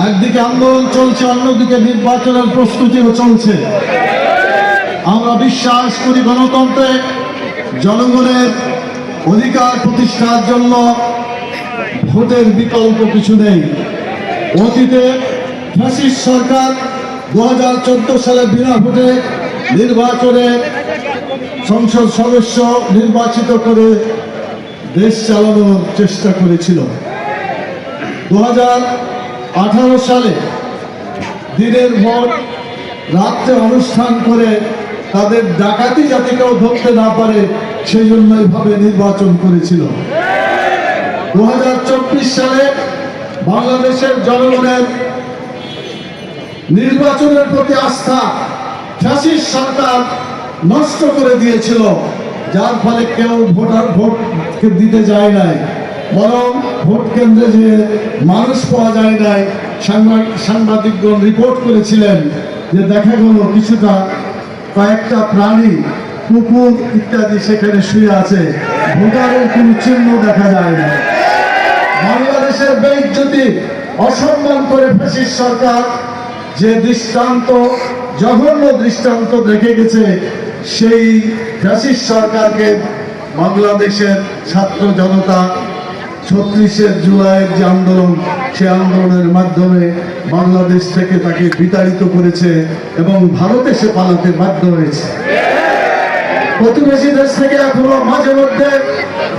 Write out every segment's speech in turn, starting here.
একদিকে আন্দোলন চলছে, অন্যদিকে নির্বাচনের প্রস্তুতিও চলছে। আমরা বিশ্বাস করি গণতন্ত্রে জনগণের অধিকার প্রতিষ্ঠার জন্য ভোটের বিকল্প কিছু নেই। অতীতে ফ্যাসিস্ট সরকার দু হাজার চোদ্দ সালে বিনা ভোটে নির্বাচনে সংসদ সদস্য নির্বাচিত করে দেশ চালানোর চেষ্টা করেছিল। দু হাজার আঠারো সালে দিনের ভোট, রাত্রে অনুষ্ঠান করে তাদের ডাকাতি যাতে কেউ ধরতে না পারে, সেই জন্য এইভাবে নির্বাচন করেছিল। দু হাজার চব্বিশ সালে বাংলাদেশের জনগণের নির্বাচনের প্রতি আস্থা ফ্যাসিস্ট সরকার নষ্ট করে দিয়েছিল, যার ফলে কেউ ভোটার ভোট দিতে যায় নাই। বরং ভোট কেন্দ্রে যে মানুষ পাওয়া যায় নাই সাংবাদিক সাংবাদিকগণ রিপোর্ট করেছিলেন যে দেখা গেল কিছুটা কয়েকটা প্রাণী, কুকুর ইত্যাদি সেখানে শুয়ে আছে। ভোটারের কোনো চিহ্ন দেখা যায় না। বাংলাদেশের বেইজ্জতি অসম্মান করে ফ্যাসিস্ট সরকার যে দৃষ্টান্ত, জঘন্য দৃষ্টান্ত রেখে গেছে, সেই ফ্যাসিস্ট সরকারকে বাংলাদেশের ছাত্র জনতা ছত্রিশের জুলাইয়ের যে আন্দোলন, সে আন্দোলনের মাধ্যমে বাংলাদেশ থেকে তাকে বিতাড়িত করেছে এবং ভারতে সে পালাতে বাধ্য হয়েছে। প্রতিবেশী দেশ থেকে এখনও মাঝে মধ্যে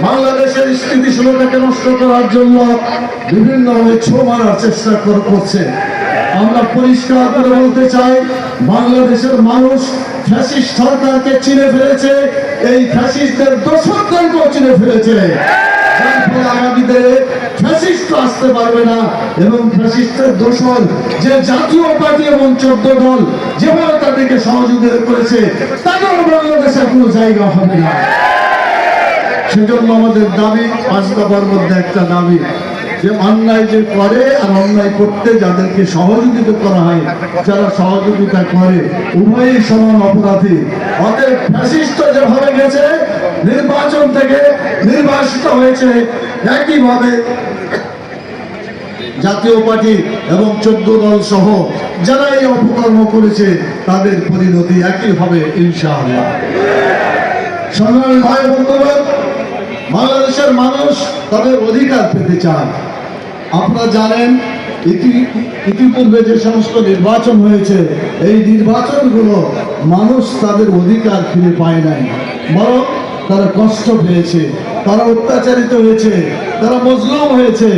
বাংলাদেশের স্থিতিশীলতাকে নষ্ট করার জন্য বিভিন্নভাবে ছো মারার চেষ্টা করছে। আমরা পরিষ্কার করে বলতে চাই, বাংলাদেশের মানুষ ফ্যাসিস্ট সরকারকে চিনে ফেলেছে, এই ফ্যাসিস্টদের দোষকদেরকেও চিনে ফেলেছে। আমাদের দাবি, পাঁচ দফার মধ্যে একটা দাবি, যে অন্যায় যে করে আর অন্যায় করতে যাদেরকে সহযোগিতা করা হয়, যারা সহযোগিতা করে, উভয়ই সমান অপরাধী। অতএব ফ্যাসিস্ট যেভাবে গেছে নির্বাচন থেকে নির্বাসিত হয়েছে একইভাবে জাতীয় পার্টি এবং চোদ্দ দল সহ যারা এই অপকর্ম করেছে, তাদের পরিণতি একই হবে ইনশাআল্লাহ। সংগ্রামী ভাই বন্ধুগণ, বাংলাদেশের মানুষ তাদের অধিকার পেতে চায় আপনারা জানেন, ইতি- ইতিপূর্বে যে সমস্ত নির্বাচন হয়েছে, এই নির্বাচনগুলো মানুষ তাদের অধিকার ফিরে পায় নাই। বরং তারা কষ্ট পেয়েছে, তারা অত্যাচারিত হয়েছে, তারা মজলুম হয়েছে।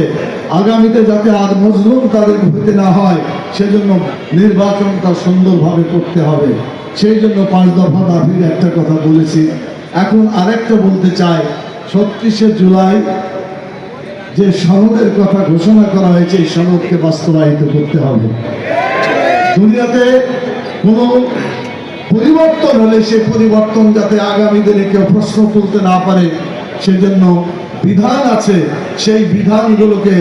আগামীতে যাতে আর মজলুম তাদের হতে না হয়, সেজন্য নির্বাচনটা সুন্দরভাবে করতে হবে। সেই জন্য পাঁচ দফা দাবির একটা কথা বলেছি। এখন আরেকটা বলতে চাই, ছত্রিশে জুলাই যে সনদের কথা ঘোষণা করা হয়েছে, এই সনদকে বাস্তবায়িত করতে হবে। দুনিয়াতে কোনো পরিবর্তন হলে সে পরিবর্তন যাতে আগামী দিনে কেউ প্রশ্ন তুলতে না পারে, সেজন্য বিধান আছে। সেই বিধানগুলোকে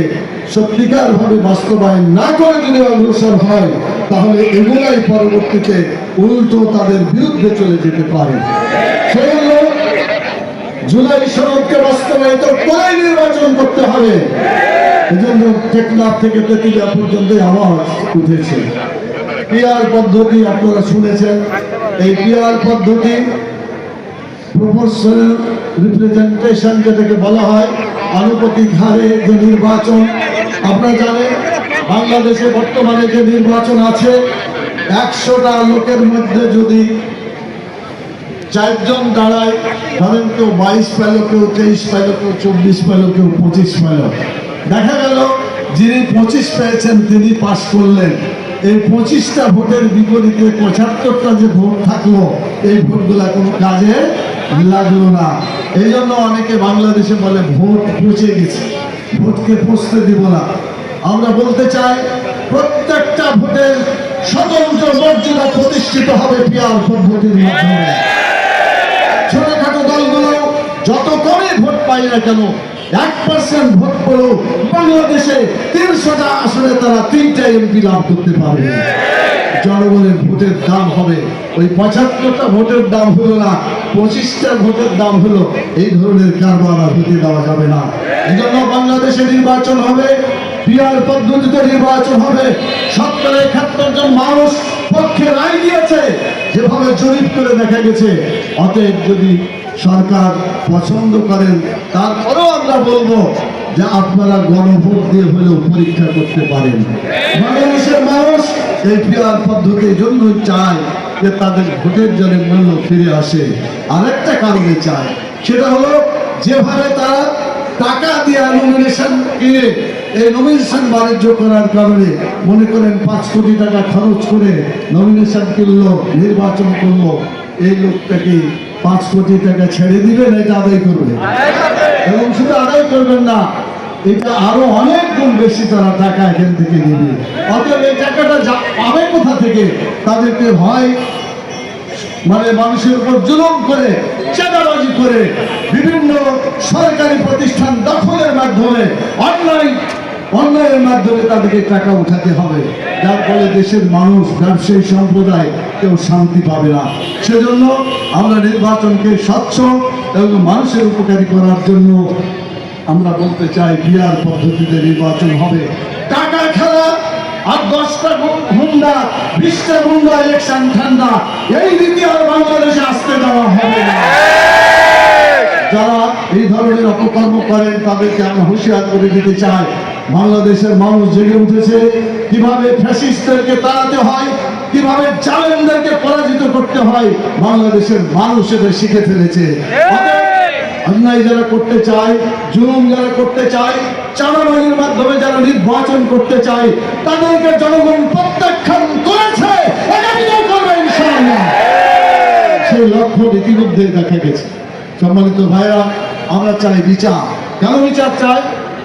সত্যিকারভাবে বাস্তবায়ন না করে যদি অগ্রসর হয়, তাহলে এগুলাই পরবর্তীতে উল্টো তাদের বিরুদ্ধে চলে যেতে পারে। সেজন্য জুলাই সনদকে বাস্তবায়িত করে নির্বাচন করতে হবে। এজন্য টেকনাফ থেকে তেতুলিয়া পর্যন্ত আওয়াজ উঠেছে। পদ্ধতি আপনারা শুনেছেন। এই পিআর পদ্ধতি প্রপোর্শনাল রিপ্রেজেন্টেশন যেটাকে বলা হয় আনুপাতিক হারে যে নির্বাচন। আপনারা জানেন, বাংলাদেশে বর্তমানে যে নির্বাচন আছে, একশোটা লোকের মধ্যে যদি চারজন দাঁড়ায়, ধরেন কেউ বাইশ পেল কেউ তেইশ পেল কেউ চব্বিশ পেল কেউ পঁচিশ পেল দেখা গেল, যিনি পঁচিশ পেয়েছেন, তিনি পাশ করলেন। এই পঁচিশটা ভোটের বিপরীতে পঁচাত্তরটা যে ভোট থাকল, এই ভোটগুলা কোনো কাজে লাগল না। এই জন্য অনেকে বাংলাদেশে বলে ভোট পচে গেছে, ভোটকে পচতে দিব না। আমরা বলতে চাই, প্রত্যেকটা ভোটের স্বতন্ত্র মর্যাদা প্রতিষ্ঠিত হবে পিয়ার পদ্ধতির মাধ্যমে। ছোটখাটো দলগুলো যত কমই ভোট পাই না কেন এক পার্সেন্ট ভোট তারা জনগণের ভোটের দাম হবে, ওই পঁচাত্তরটা ভোটের দাম হলো না, পঁচিশটা ভোটের দাম হলো, এই ধরনের কারবার আর হতে দেওয়া যাবে না। এই জন্য বাংলাদেশে নির্বাচন হবে পিয়ার পদ্ধতিতে নির্বাচন হবে। সত্তর একাত্তর জন মানুষ পক্ষে রায় দিয়েছে, যেভাবে জরিপ করে দেখা গেছে। অতএব যদি সরকার পছন্দ করেন, তারপরেও আমরা বলব যে আপনারা গণভোট দিয়ে হলেও পরীক্ষা করতে পারেন। বাংলাদেশের মানুষ এই পিয়ার পদ্ধতির জন্য চায় যে তাদের ভোটের জন্য মূল্য ফিরে আসে। আরেকটা কারণে চায়, সেটা হলো যেভাবে তারা টাকা দিয়ে নমিনেশন কিনে এই নমিনেশন বাণিজ্য করার কারণে মনে করেন পাঁচ কোটি টাকা খরচ করে নমিনেশন কিনলো, নির্বাচন করল, এই লোকটাকে পাঁচ কোটি টাকা ছেড়ে দিবেন, এটা আদায় করবে। এবং শুধু আদায় করবেন না, এটা আরও অনেক গুণ বেশি তারা টাকা এখান থেকে নেবে। অতএব এই টাকাটা যা- পাবে কোথা থেকে, তাদেরকে হয় মানে মানুষের উপর জুলুম করে, চাঁদাবাজি করে, বিভিন্ন সরকারি প্রতিষ্ঠান দখলের মাধ্যমে, অন্যায় অন্যায়ের মাধ্যমে তাদেরকে টাকা উঠাতে হবে। যার ফলে দেশের মানুষ, ব্যবসায়ী সম্প্রদায় কেউ শান্তি পাবে না। সেজন্য আমরা নির্বাচনকে স্বচ্ছ এবং মানুষের উপকারী করার জন্য আমরা বলতে চাই, বিয়ার পদ্ধতিতে নির্বাচন হবে। টাকা খেলা আর দশটা হুন্ডা, বিশটা হুন্ডা ইলেকশন ঠান্ডা, এই রীতি আর বাংলাদেশে আসতে দেওয়া হবে না। যারা এই ধরনের অপকর্ম করেন, তাদেরকে আমরা হুঁশিয়ার করে দিতে চাই। বাংলাদেশের মানুষ জেগে উঠেছে। কীভাবে ফ্যাসিস্টদেরকে তাড়াতে হয়, কীভাবে জালেমদেরকে পরাজিত করতে হয়, বাংলাদেশের মানুষ এটা শিখে ফেলেছে। অন্যায় যারা করতে চায়, জুলুম যারা করতে চায়, চাঁদাবাজির মাধ্যমে যারা নির্বাচন করতে চায়, তাদেরকে জনগণ প্রত্যাখ্যান করেছে। সেই লক্ষ্য ইতিমধ্যে দেখা গেছে। সম্মানিত ভাইরা আমরা চাই বিচার। কেন বিচার চাই?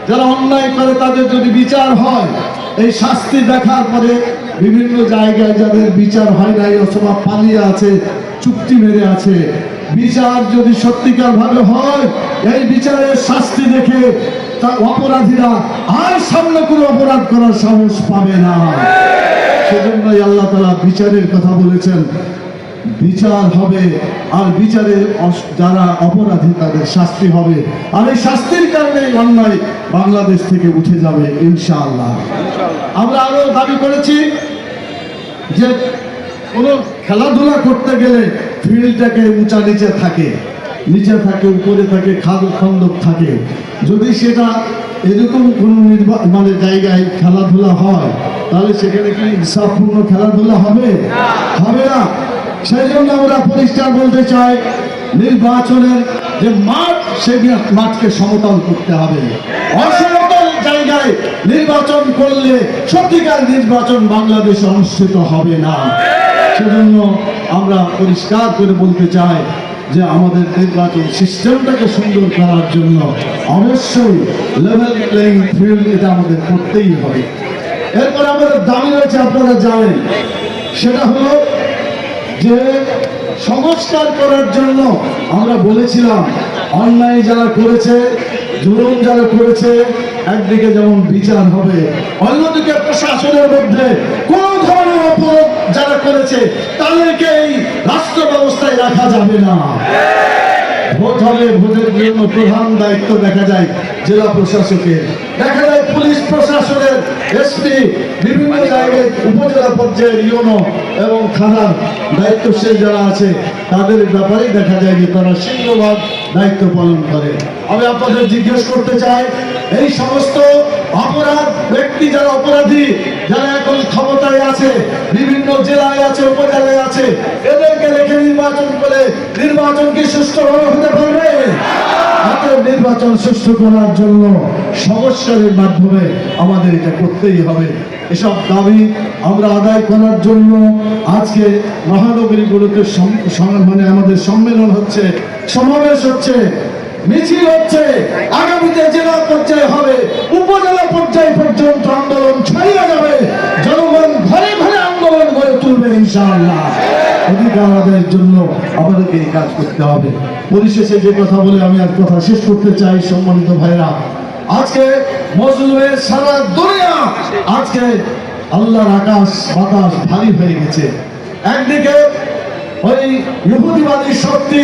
যারা অন্যায় করে তাদের যদি বিচার হয়, এই শাস্তি দেখার পরে বিভিন্ন জায়গায় যাদের বিচার হয় নাই অথবা পালিয়ে আছে, চুক্তি মেরে আছে, বিচার যদি সত্যিকার ভাবে হয়, এই বিচারের শাস্তি দেখে তা অপরাধীরা আর সামনে কোনো অপরাধ করার সাহস পাবে না। সেজন্যই আল্লাহ তালা বিচারের কথা বলেছেন বিচার হবে আর বিচারে যারা অপরাধী তাদের শাস্তি হবে। আর এই শাস্তির কারণে অন্যায় বাংলাদেশ থেকে উঠে যাবে ইনশাআল্লাহ। আমরা আরও দাবি করেছি যে কোনো খেলাধুলা করতে গেলে ফিল্ডটাকে উঁচা নিচে থাকে নিচে থাকে, উপরে থাকে, খাদ খন্দক থাকে। যদি সেটা এরকম কোনো মানে জায়গায় খেলাধুলা হয়, তাহলে সেখানে কি ইনসাফপূর্ণ খেলাধুলা হবে? হবে না। সেই জন্য আমরা পরিষ্কার বলতে চাই, নির্বাচনের যে মাঠ সেই মাঠকে সমতল করতে হবে। অসমতল জায়গায় নির্বাচন করলে সত্যিকার নির্বাচন বাংলাদেশে অনুষ্ঠিত হবে না। সেজন্য আমরা পরিষ্কার করে বলতে চাই যে আমাদের নির্বাচন সিস্টেমটাকে সুন্দর করার জন্য অবশ্যই লেভেল প্লেইং ফিল্ড এটা আমাদের করতেই হবে। এরপর আমাদের দাবি রয়েছে, আপনারা জানেন, সেটা হলো যে সংস্কার করার জন্য আমরা বলেছিলাম, অন্যায় যারা করেছে, জুলুম যারা করেছে, একদিকে যেমন বিচার হবে, অন্যদিকে প্রশাসনের মধ্যে কোন ধরনের অপরাধ যারা করেছে, তাদেরকে এই রাষ্ট্র ব্যবস্থায় রাখা যাবে না। ভোট হবে, ভোটের জন্য প্রধান দায়িত্ব দেখা যায় জেলা প্রশাসকের। দেখা এসপি বিভিন্ন জায়গায় উপজেলা পর্যায়ের ইউনো এবং থানার দায়িত্বশীল যারা আছে তাদের ব্যাপারে দেখা যায় যে তারা সিংহভাগ দায়িত্ব পালন করে। আমি আপনাদের জিজ্ঞেস করতে চাই এই সমস্ত অপরাধ ব্যক্তি যারা অপরাধী, যারা এখন ক্ষমতায় আছে, বিভিন্ন জেলায় আছে, উপজেলায় আছে, এদেরকে রেখে নির্বাচন করে নির্বাচন কি সুষ্ঠুভাবে হতে পারবে? নির্বাচন সুষ্ঠু করার জন্য সংস্কারের মাধ্যমে আমাদের এটা করতেই হবে। এসব দাবি আমরা আদায় করার জন্য আজকে মহানগরীগুলোতে মানে আমাদের সম্মেলন হচ্ছে, সমাবেশ হচ্ছে। মিছিল হচ্ছে, আগামীতে জেলা পর্যায়ে হবে, উপজেলা পর্যায় পর্যন্ত আন্দোলন ছড়িয়ে যাবে। জনগণ ঘরে ঘরে আন্দোলন গড়ে তুলবে ইনশাআল্লাহ। জন্য আমাদেরকে এই কাজ করতে হবে। পরিশেষে যে কথা বলে আমি আর কথা শেষ করতে চাই, সম্মানিত ভাইরা আজকে মজলুমের সারা দুনিয়া, আজকে আল্লাহর আকাশ বাতাস ভারী হয়ে গেছে। একদিকে ওই ইহুদিবাদী শক্তি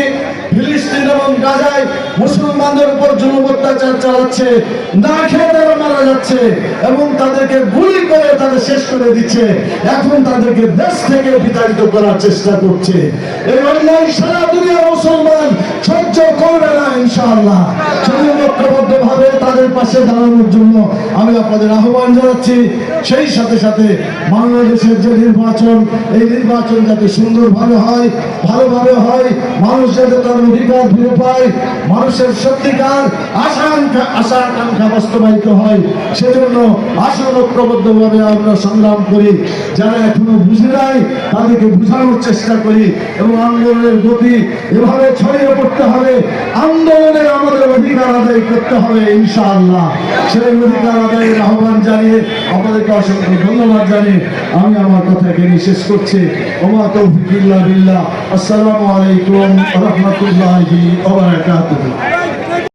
ফিলিস্তিন এবং গাজায় মুসলমানদের উপর জুলুম অত্যাচার চালাচ্ছে, না খেয়ে তারা মারা যাচ্ছে এবং তাদেরকে গুলি করে তাদের শেষ করে দিচ্ছে। এখন তাদেরকে দেশ থেকে বিতাড়িত করার চেষ্টা করছে। এই অন্যায় সারা দুনিয়া মুসলমান সহ্য করবে না, ইনশাআল্লাহ। শুধু ঐক্যবদ্ধ ভাবে তাদের পাশে দাঁড়ানোর জন্য আমি আপনাদের আহ্বান জানাচ্ছি। সেই সাথে সাথে বাংলাদেশের যে নির্বাচন, এই নির্বাচন যাতে সুন্দরভাবে হয়, ভালোভাবে হয়, মানুষ যাতে তার অধিকার ফিরে পায়, মানুষের সত্যিকার আশা আশা আকাঙ্ক্ষা বাস্তবায়িত হয়, সেজন্য আসন ঐক্যবদ্ধভাবে আমরা সংগ্রাম করি। যারা এখনও বুঝে নাই, তাদেরকে বোঝানোর চেষ্টা করি এবং আন্দোলনের গতি এভাবে ছড়িয়ে পড়তে হবে। আন্দোলনে আমাদের অধিকার আদায় করতে হবে, ইনশাআল্লাহ। সেই অধিকার আদায়ের আহ্বান জানিয়ে আপনাদেরকে অসংখ্য ধন্যবাদ জানিয়ে আমি আমার কথা এখানে শেষ করছি। ওমা তৌফিকুল্লাহ বিল্লাহ। আসসালামু আলাইকুম রহমতুল্লাহি